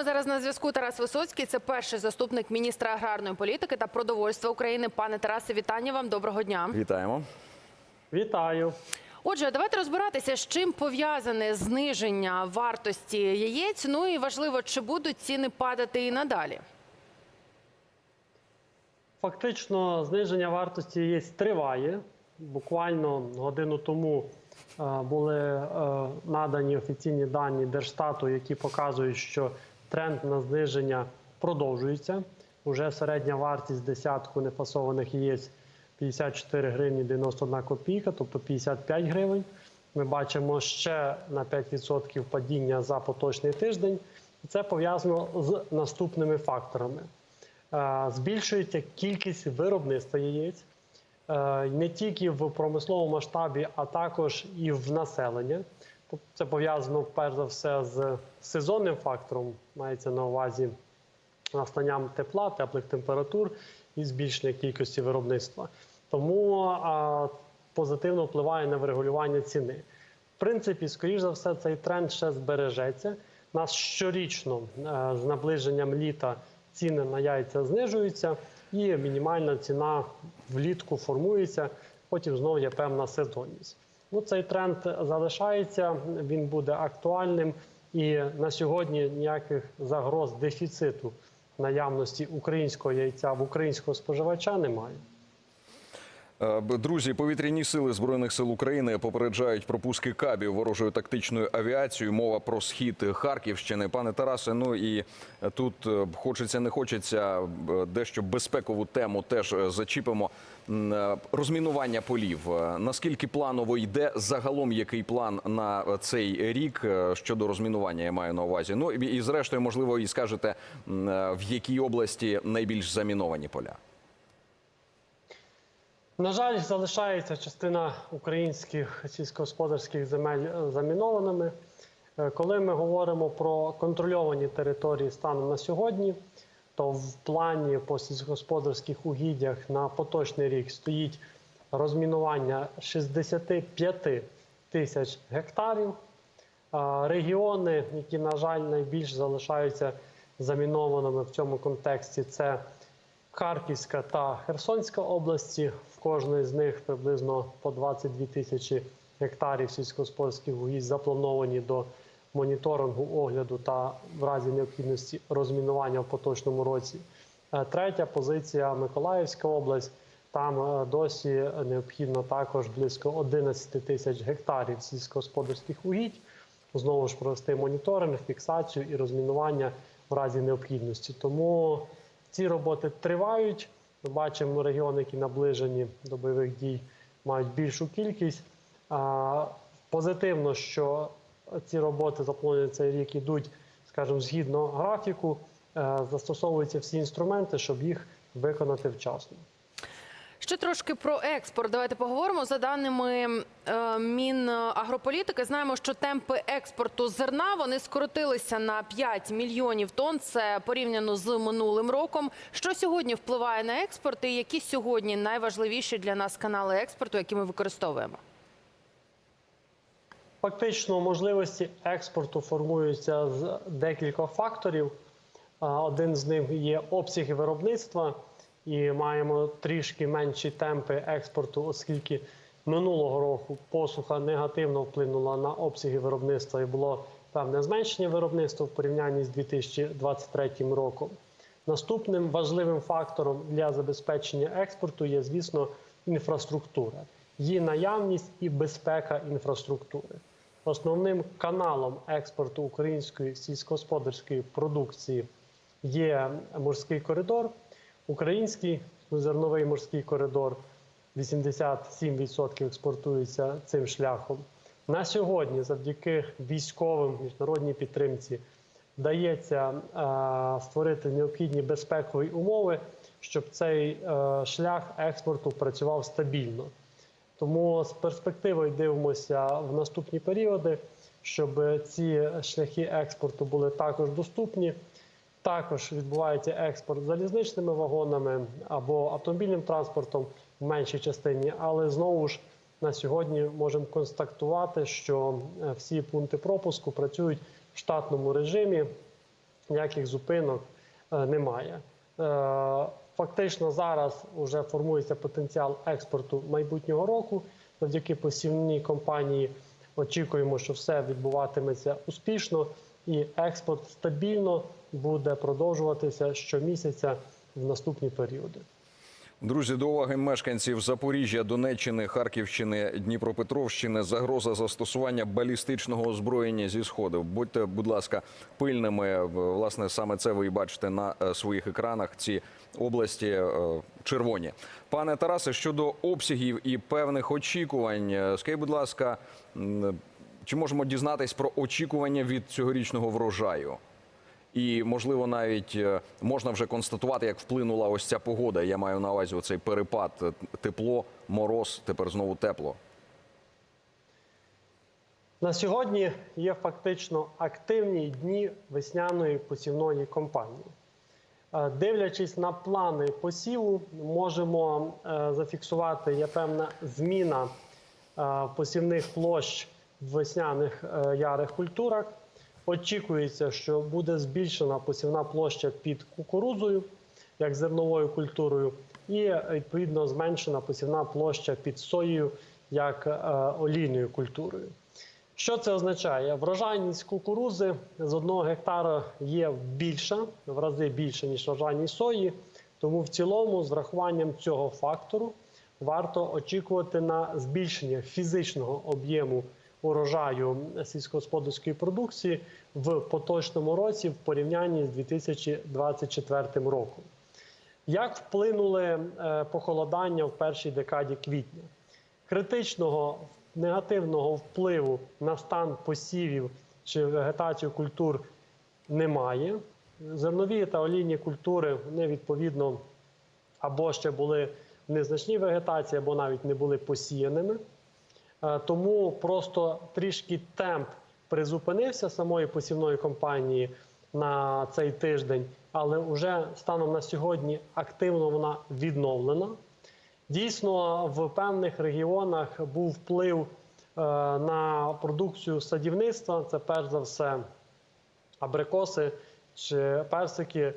нами зараз на зв'язку Тарас Висоцький. Це перший заступник міністра аграрної політики та продовольства України. Пане Тарасе, вітання вам. Доброго дня. Вітаємо. Вітаю. Отже, давайте розбиратися, з чим пов'язане зниження вартості яєць. Ну і важливо, чи будуть ціни падати і надалі. Фактично, зниження вартості яєць триває. Буквально годину тому е, були е, надані офіційні дані Держстату, які показують, що тренд на зниження продовжується. Уже середня вартість десятку нефасованих яєць 54 гривні 91 копійка, тобто 55 гривень. Ми бачимо ще на 5% падіння за поточний тиждень. І це пов'язано з наступними факторами. Е, Збільшується кількість виробництва яєць е, не тільки в промисловому масштабі, а також і в населення. Це пов'язано перш за все з сезонним фактором, мається на увазі настанням тепла, теплих температур і збільшення кількості виробництва. Тому а, позитивно впливає на врегулювання ціни. В принципі, скоріш за все, цей тренд ще збережеться. Нас щорічно е, з наближенням літа ціни на яйця знижуються, і мінімальна ціна влітку формується. Потім знову є певна сезонність. Ну, цей тренд залишається, він буде актуальним, і на сьогодні ніяких загроз дефіциту наявності українського яйця в українського споживача немає. Е, Друзі, повітряні сили збройних сил України попереджають про пуски кабів ворожою тактичною авіацією. Мова про схід Харківщини. Пане Тарасе, ну і тут е, хочеться, не хочеться дещо безпекову тему теж е, зачіпимо. Е, Розмінування полів. Е, Наскільки планово йде загалом який план на е, цей рік е, щодо розмінування? Я маю на увазі. Ну і зрештою, можливо, і скажете е, в якій області найбільш заміновані поля. На жаль, залишається частина українських сільськогосподарських земель е, замінованими. Е, Коли ми говоримо про контрольовані території станом на сьогодні, то в плані по сільськогосподарських угіддях на поточний рік стоїть розмінування 65 тисяч гектарів. Регіони, які, на жаль, найбільш залишаються замінованими в цьому контексті, це Харківська та Херсонська області. В кожної з них приблизно по 22 тисячі гектарів сільськогосподарських угідь заплановані до моніторингу, огляду та в разі необхідності розмінування в поточному році. Е, Третя позиція Миколаївська область. Там е, досі необхідно також близько 11 тисяч гектарів сільськогосподарських угідь. Знову ж провести моніторинг, фіксацію і розмінування в разі необхідності. Тому ці роботи тривають. Ми бачимо регіони, які наближені до бойових дій, мають більшу кількість. Позитивно, що ці роботи заплановані цей рік ідуть, скажімо, згідно графіку, Е, застосовуються всі інструменти, щоб їх виконати вчасно. Ще трошки про експорт. Давайте поговоримо. За даними е, Мінагрополітики, знаємо, що темпи експорту зерна вони скоротилися на 5 мільйонів тонн. Це порівняно з минулим роком. Що сьогодні впливає на експорт, і які сьогодні найважливіші для нас канали експорту, які ми використовуємо? Фактично, можливості експорту формуються з декількох факторів. Один з них є обсяги виробництва, і маємо трішки менші темпи експорту, оскільки минулого року посуха негативно вплинула на обсяги виробництва і було певне зменшення виробництва в порівнянні з 2023 роком. Наступним важливим фактором для забезпечення експорту є, звісно, інфраструктура, її наявність і безпека інфраструктури. Основним каналом експорту української сільськогосподарської продукції є морський коридор. Український зерновий морський коридор 87% експортується цим шляхом. На сьогодні, завдяки військовим міжнародній підтримці, вдається е, створити необхідні безпекові умови, щоб цей е, шлях експорту працював стабільно. Тому з перспективою дивимося в наступні періоди, щоб ці шляхи експорту були також доступні. Також відбувається експорт залізничними вагонами або автомобільним транспортом в меншій частині, але знову ж на сьогодні можемо констатувати, що е, всі пункти пропуску працюють в штатному режимі. ніяких зупинок е, немає. Е, Фактично зараз вже формується потенціал експорту майбутнього року. Завдяки посівній компанії очікуємо, що все відбуватиметься успішно, і експорт стабільно буде продовжуватися щомісяця в наступні періоди. Друзі, до уваги мешканців Запоріжжя, Донеччини, Харківщини, Дніпропетровщини. Загроза застосування балістичного озброєння зі сходу. Будьте, будь ласка, пильними. Власне, саме це ви і бачите на е, своїх екранах. Ці області е, червоні. Пане Тарасе, щодо обсягів і певних очікувань, е, скажіть, будь ласка, чи можемо дізнатись про очікування від цьогорічного врожаю? І можливо навіть е, можна вже констатувати, як вплинула ось ця погода. Я маю на увазі оцей перепад е, тепло, мороз, тепер знову тепло. На сьогодні є фактично активні дні весняної посівної кампанії. Е, Дивлячись на плани посіву, можемо зафіксувати є певна зміна посівних площ весняних е, ярих культурах. Очікується, що буде збільшена посівна площа під кукурудзою, як зерновою культурою, і відповідно зменшена посівна площа під соєю, як е, олійною культурою. Що це означає? Врожайність кукурузи з одного гектара є більша, в рази більше, ніж врожайність сої. Тому в цілому, з врахуванням цього фактору, варто очікувати на збільшення фізичного об'єму урожаю сільськогосподарської продукції в поточному році в порівнянні з 2024 роком. Як вплинули е, похолодання в першій декаді квітня? Критичного негативного впливу на стан посівів чи вегетацію культур немає. Зернові та олійні культури вони відповідно або ще були в незначній вегетації, або навіть не були посіяними. Е, Тому просто трішки темп призупинився самої посівної кампанії на цей тиждень, але вже станом на сьогодні активно вона відновлена. Дійсно, в певних регіонах був вплив е, на продукцію садівництва. Це перш за все абрикоси чи персики, е,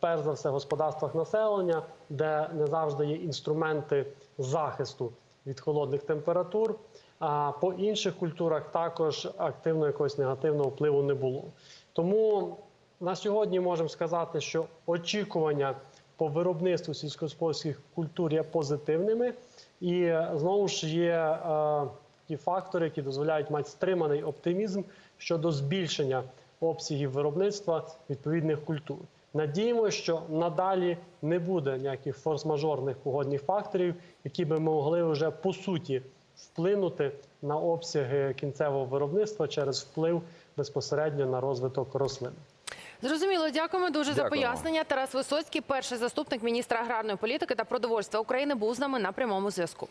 перш за все в господарствах населення, де не завжди є інструменти захисту від холодних температур. А по інших культурах також активно якогось негативного впливу не було. Тому на сьогодні можемо сказати, що очікування по виробництву сільськогосподарських культур є позитивними, і знову ж є е, ті фактори, які дозволяють мати стриманий оптимізм щодо збільшення обсягів виробництва відповідних культур. Надіємося, що надалі не буде ніяких форс-мажорних погодних факторів, які би могли вже по суті вплинути на обсяги кінцевого виробництва через вплив безпосередньо на розвиток рослин. Зрозуміло, дякуємо дуже за пояснення. Тарас Висоцький, перший заступник міністра аграрної політики та продовольства України, був з нами на прямому зв'язку.